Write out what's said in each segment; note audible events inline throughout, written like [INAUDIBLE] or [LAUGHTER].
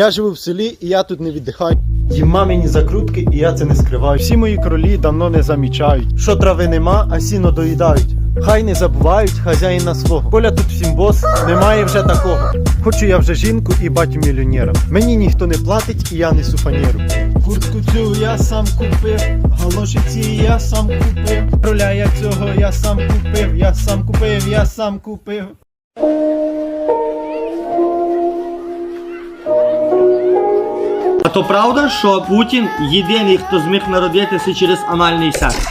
Я живу в селі і я тут не віддихаю. Їм мамині закрутки, і я це не скриваю. Всі мої кролі давно не замічають, що трави нема, а сіно доїдають. Хай не забувають хазяїна свого. Коля тут всім бос, немає вже такого. Хочу я вже жінку і батю мільйонера. Мені ніхто не платить, і я несу фанеру. Куртку цю я сам купив, галоші ці я сам купив. Кроля я цього я сам купив, я сам купив, я сам купив. то правда, що Путін єдиний, хто зміг народитися через анальний секс?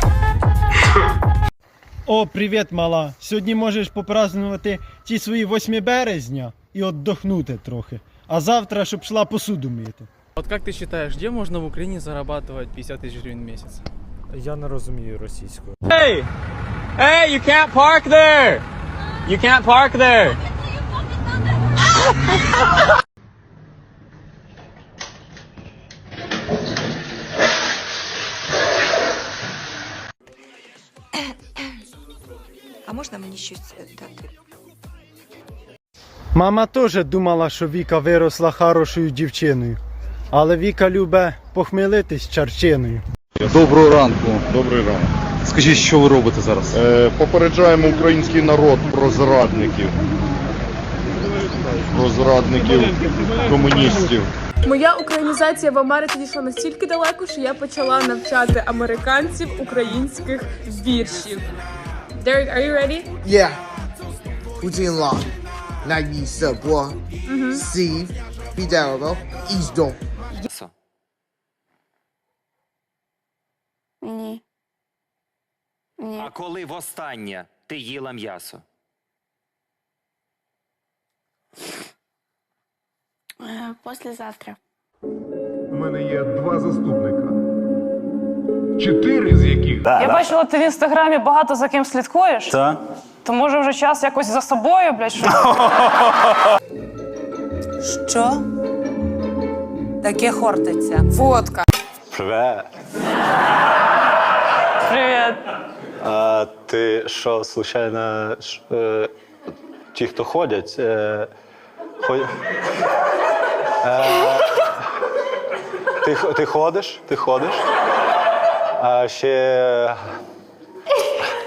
О, привіт, мала. Сьогодні можеш попразнувати ті свої 8 березня і отдохнути трохи. А завтра, щоб йшла посуду мити. Вот как ты считаешь, где можно в Украине зарабатывать 50 тысяч гривен в месяц? Я не розумію російською. Hey! Hey, you can't park there! You can't park there! Мені щось е, дати? Мама теж думала, що Віка виросла хорошою дівчиною. Але Віка любе похмелитись чарчиною. Доброго ранку. Добрий ранок. Скажіть, що ви робите зараз? Е, попереджаємо український народ про зрадників. Про зрадників комуністів. Моя українізація в Америці дійшла настільки далеко, що я почала навчати американців українських віршів. Derek, are you ready? Yeah. Putin Law. Nike Subwa. Steve. Fidel. East Dome. Ні. Ні. А коли востаннє ти їла м'ясо? Е, Послезавтра. У мене є два заступника. Чотири з яких Я бачила, ти в інстаграмі багато за ким слідкуєш. Так. То може вже час якось за собою, блядь, що? [LAUGHS] Що? Таке хортиться. Фотка. Привет. Привіт. А ти що, случайно, ш- е, ті, хто ходять, е, ход... е, ти, х- ти ходиш? Ти ходиш? А ще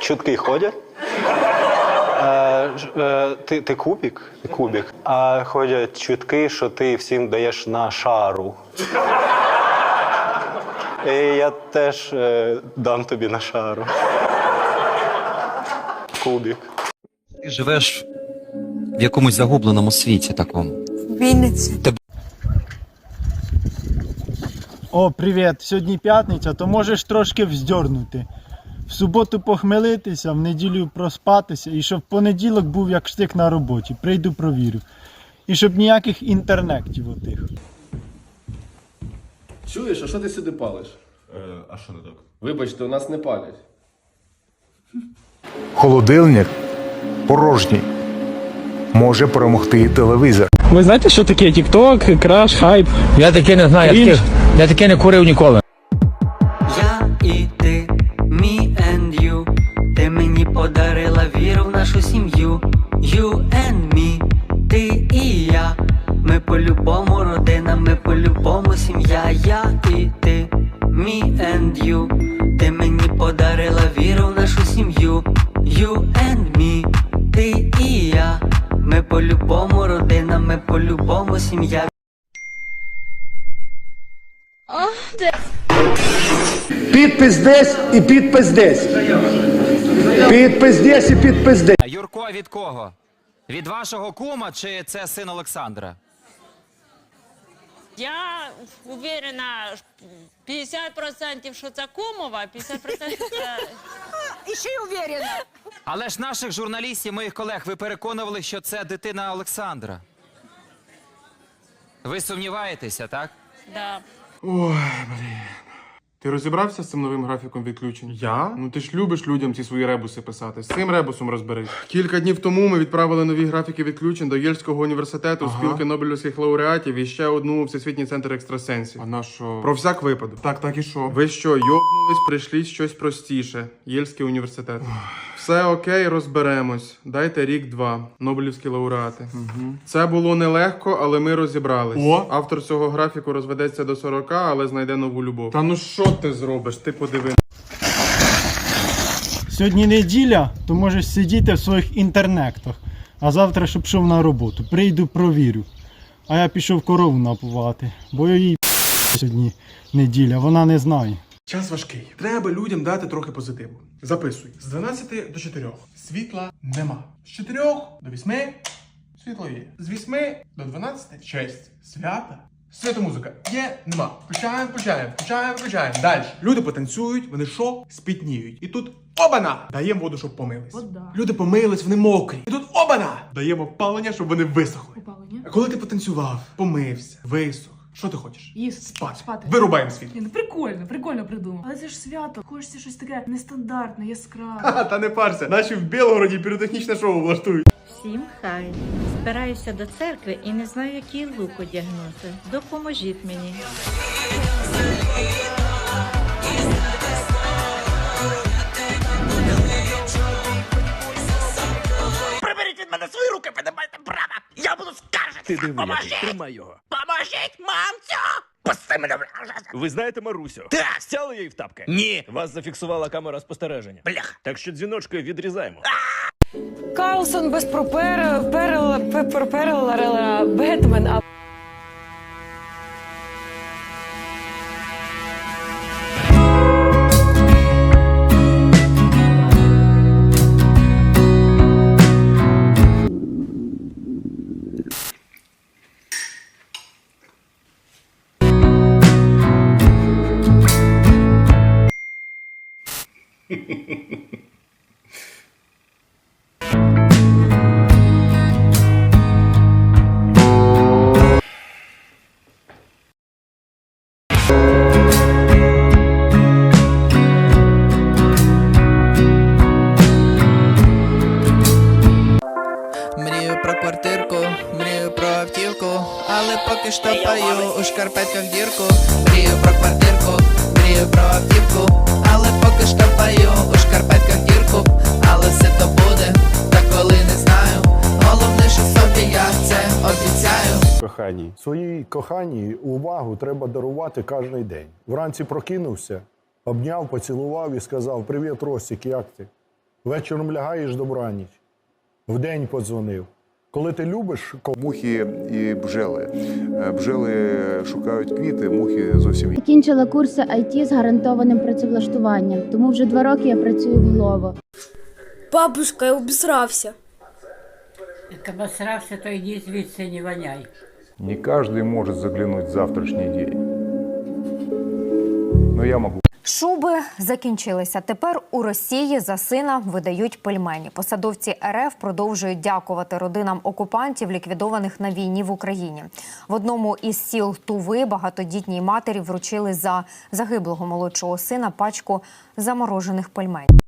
чутки ходять? Е, ж- е, ти, ти кубік? Ти кубік. А ходять чутки, що ти всім даєш на шару. І я теж е, дам тобі на шару. Кубік. Ти живеш в якомусь загубленому світі такому. В Вінниці. О, привіт! Сьогодні п'ятниця, то можеш трошки вздьорнути. В суботу похмелитися, в неділю проспатися, і щоб понеділок був як штик на роботі. Прийду провірю. І щоб ніяких інтернектів отих. Чуєш, а що ти сюди палиш? а що не так? Вибачте, у нас не палять. Холодильник порожній. Може перемогти телевізор. Ви знаєте, що таке TikTok, краш, хайп? Я таке не знаю, я таке- я таке не курив ніколи. Я і ти, me and you. Ти мені подарила віру в нашу сім'ю. You and me, ти і я. Ми по-любому родина, ми по-любому сім'я. Я і ти, me and you. Ти мені подарила віру в нашу сім'ю. You and me, по-любому родина, ми по-любому сім'я. Підпис десь і підпис десь. Підпис десь і підпис десь. Юрко від кого? Від вашого кума чи це син Олександра? Я уверена 50% що це кумова, 50% це... І ще й уверена. Але ж наших журналістів, моїх колег, ви переконували, що це дитина Олександра. Ви сумніваєтеся, так? Да. Ти розібрався з цим новим графіком відключень? Я? Ну ти ж любиш людям ці свої ребуси писати. З цим ребусом розберись. Кілька днів тому ми відправили нові графіки відключень до Єльського університету, спілки Нобелівських лауреатів і ще одну Всесвітній центр екстрасенсів. А на що? Про всяк випадок. Так, так і що? Ви що, йобнулись, прийшли щось простіше. Єльський університет. Все окей, розберемось. Дайте рік-два. Нобелівські лауреати. Це було нелегко, але ми розібрались. О! Автор цього графіку розведеться до 40, але знайде нову любов. Та ну що ти зробиш? Ти подиви. Сьогодні неділя, то можеш сидіти в своїх інтернектах. А завтра, щоб пішов на роботу. Прийду, провірю. А я пішов корову напувати, бо їй сьогодні неділя, вона не знає. Час важкий. Треба людям дати трохи позитиву. Записуй. З 12 до 4 світла нема. З 4 до 8 світло є. З 8 до 12 честь. Свята. Свято-музика. Є, нема. Включаємо, включаємо, включаємо, включаємо. Далі. Люди потанцюють, вони що? Спітніють. І тут обана! Даємо воду, щоб помились. Люди помились, вони мокрі. І тут обана! Даємо палення, щоб вони висохли. А коли ти потанцював, помився, висох. Що ти хочеш? Їсти. Спати. Спати. Вирубаємо світ. Ні, ну прикольно, прикольно придумав. Але це ж свято. Хочеться щось таке нестандартне, яскраве. Ха, та не парся, наші в Білгороді піротехнічне шоу влаштують. Всім хай. Збираюся до церкви і не знаю, який лук одягнути. Допоможіть мені. Приберіть від мене свої руки, ви не маєте права! Я буду скаржитися! Ти диви, Поможіть! Тримай його! Поможіть, мамцю! Пусти мене! Ви знаєте Марусю? Так! Стяли її в тапки? Ні! Вас зафіксувала камера спостереження. Бляха! Так що дзвіночки відрізаємо. Карлсон без пропер... перел... перел... Бетмен, а Мрію про квартирку, мрію про автівку, але поки що паю у шкарпетках дірку. Коханій увагу треба дарувати кожен день. Вранці прокинувся, обняв, поцілував і сказав: Привіт, Ростік, як ти? Вечором лягаєш добраніч. Вдень подзвонив. Коли ти любиш Мухи і бджели. Е, Бджели шукають квіти, мухи зовсім Закінчила курси IT з гарантованим працевлаштуванням, тому вже два роки я працюю в Глово. Бабушка, я обісрався. Як обосрався, то йди звідси не воняй. Не каждый может заглянуть в завтрашний день. Но я могу. Шуби закінчилися. Тепер у Росії за сина видають пельмені. Посадовці РФ продовжують дякувати родинам окупантів, ліквідованих на війні в Україні. В одному із сіл Туви багатодітній матері вручили за загиблого молодшого сина пачку заморожених пельменів.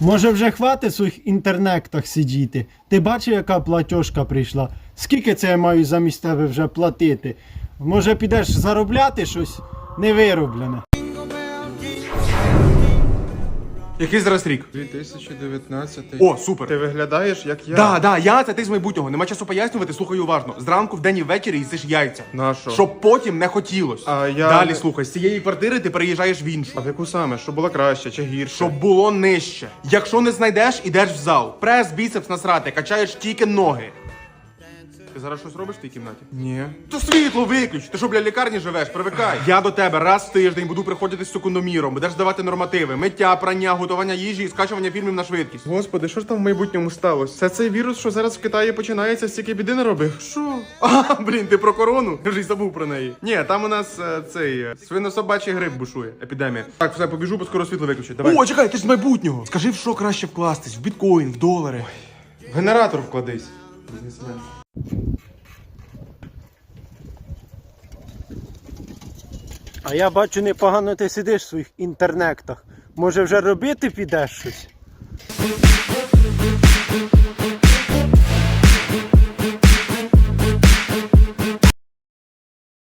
Може вже хватить в своїх інтернектах сидіти? Ти бачив, яка платіжка прийшла? Скільки це я маю замість тебе вже платити? Може підеш заробляти щось невироблене? Який зараз рік? 2019. О, супер. Ти виглядаєш, як я. Да, да, я це ти з майбутнього. Нема часу пояснювати, слухай уважно. Зранку, вдень і ввечері їсиш яйця. На що? Щоб потім не хотілось. А я Далі слухай, з цієї квартири ти переїжджаєш в іншу. А в яку саме? Щоб було краще чи гірше? Щоб було нижче. Якщо не знайдеш, ідеш в зал. Прес, біцепс насрати, качаєш тільки ноги. Ти зараз щось робиш в тій кімнаті? Ні. То світло виключ. Ти що, бля, лікарні живеш? Привикай. Я до тебе раз в тиждень буду приходити з секундоміром, будеш здавати нормативи, миття, прання, готування їжі і скачування фільмів на швидкість. Господи, що ж там в майбутньому сталося? Це цей вірус, що зараз в Китаї починається, стільки біди не робив. Що? А, блін, ти про корону? Я вже й забув про неї. Ні, там у нас е, цей е, свинособачий грип бушує. Епідемія. Так, все, побіжу, бо скоро світло виключать. Давай. О, чекай, ти ж з майбутнього. Скажи, в що краще вкластись? В біткоін, в долари. В генератор вкладись. Бізнесмен. А я бачу, непогано ти сидиш в своїх інтернектах. Може вже робити підеш щось?